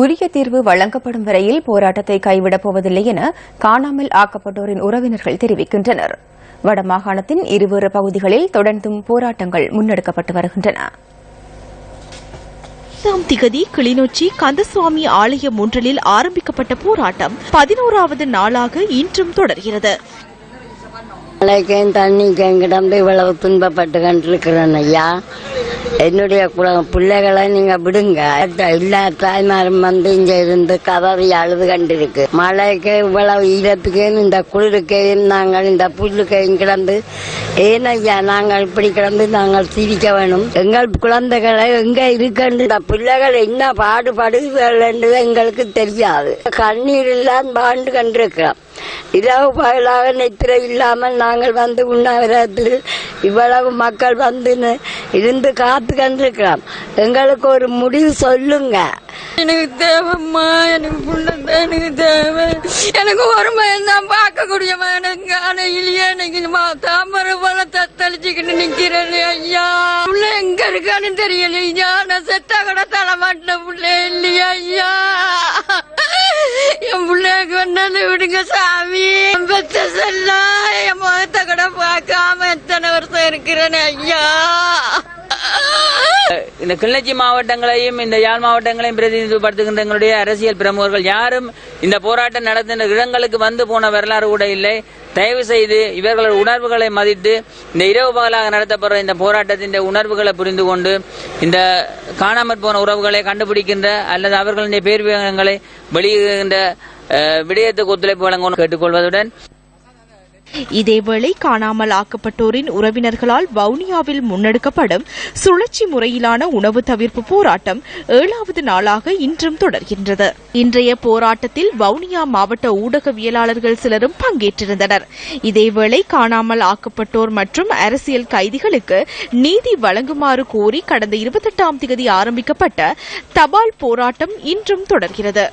உரிய தீர்வு வழங்கப்படும் வரையில் போராட்டத்தை கைவிடப் போவதில்லை என காணாமல் ஆக்கப்பட்டோரின் உறவினர்கள் தெரிவிக்கின்றனர். வடமாகாணத்தின் இருவேறு பகுதிகளில் தொடர்ந்தும் போராட்டங்கள் முன்னெடுக்கப்பட்டு வருகின்றன. பத்தாம் திகதி கிளிநொச்சி கந்தசுவாமி ஆலயம் ஒன்றில் ஆரம்பிக்கப்பட்ட போராட்டம் பதினோராவது நாளாக இன்றும் தொடர்கிறது. மழைக்கும் தண்ணிக்கும் கிடந்து இவ்வளவு துன்பப்பட்டு கண்டிருக்கிறேன் ஐயா. என்னுடைய பிள்ளைகளை நீங்க விடுங்க. எல்லா தாய்மாரும் வந்து இங்க இருந்து கதறி அழுது கண்டிருக்கு. மழைக்கு இவ்வளவு ஈரத்துக்கே இந்த குளிருக்கையும் நாங்கள் இந்த புல்லுக்கையும் கிடந்து ஏன் நாங்கள் இப்படி கிடந்து நாங்கள் சிரிக்க வேணும்? எங்கள் குழந்தைகளை எங்க இருக்குன்னு இந்த பிள்ளைகள் என்ன பாடுபடுகள் என்று எங்களுக்கு தெரியாது. கண்ணீர் இல்லாம பாண்டு கண்டிருக்கிறோம். இரவு பகலாக நித்திரை இல்லாமல் நாங்கள் வந்து உண்ணாவிரத்தில் இவ்வளவு மக்கள் வந்து இருந்து காத்து கண்டிருக்கிறோம். எங்களுக்கு ஒரு முடிவு சொல்லுங்க. எனக்கு தேவைம்மா எனக்கு புள்ள எனக்கு தேவை. எனக்கு ஒரு மகன் தான் பார்க்கக்கூடிய மகனுங்க ஆனா இல்லையா? எனக்கு மா- தாமரை போல தத்தளிச்சுக்கிட்டு நிக்கிறேன் ஐயா. புள்ள எங்க இருக்கான்னு தெரியல ஐயா. நான் செத்தா கூட தலை மாட்டேன். புள்ள இல்லையா ஐயா. பிள்ளைக்கு விடுங்க சாமி. பெத்த என் முகத்தை கூட பார்க்காம எத்தனை வருஷம் இருக்கிறேன் ஐயா. இந்த கிளிநொச்சி மாவட்டங்களையும் இந்த யாழ் மாவட்டங்களையும் பிரதிநிதிப்படுத்துகின்ற எங்களுடைய அரசியல் பிரமுகர்கள் யாரும் இந்த போராட்டம் நடத்துகின்ற இடங்களுக்கு வந்து போன வரலாறு கூட இல்லை. தயவு செய்து இவர்களது உணர்வுகளை மதித்து இந்த இரவு பகலாக நடத்தப்படுற இந்த போராட்டத்தின் உணர்வுகளை புரிந்து கொண்டு இந்த காணாமற் போன உறவுகளை கண்டுபிடிக்கின்ற அல்லது அவர்களுடைய பேர் விவரங்களை வெளியிடுகின்ற விடயத்துக்கு ஒத்துழைப்பு வழங்கணும் கேட்டுக்கொள்வதுடன். இதேவேளை காணாமல் ஆக்கப்பட்டோரின் உறவினர்களால் வவுனியாவில் முன்னெடுக்கப்படும் சுழற்சி முறையிலான உணவு தவிர்ப்பு போராட்டம் ஏழாவது நாளாக இன்றும் தொடர்கின்றது. இன்றைய போராட்டத்தில் வவுனியா மாவட்ட ஊடகவியலாளர்கள் சிலரும் பங்கேற்றிருந்தனர். இதேவேளை காணாமல் ஆக்கப்பட்டோர் மற்றும் அரசியல் கைதிகளுக்கு நீதி வழங்குமாறு கோரி கடந்த இருபத்தெட்டாம் தேதி ஆரம்பிக்கப்பட்ட தபால் போராட்டம் இன்றும் தொடர்கிறது.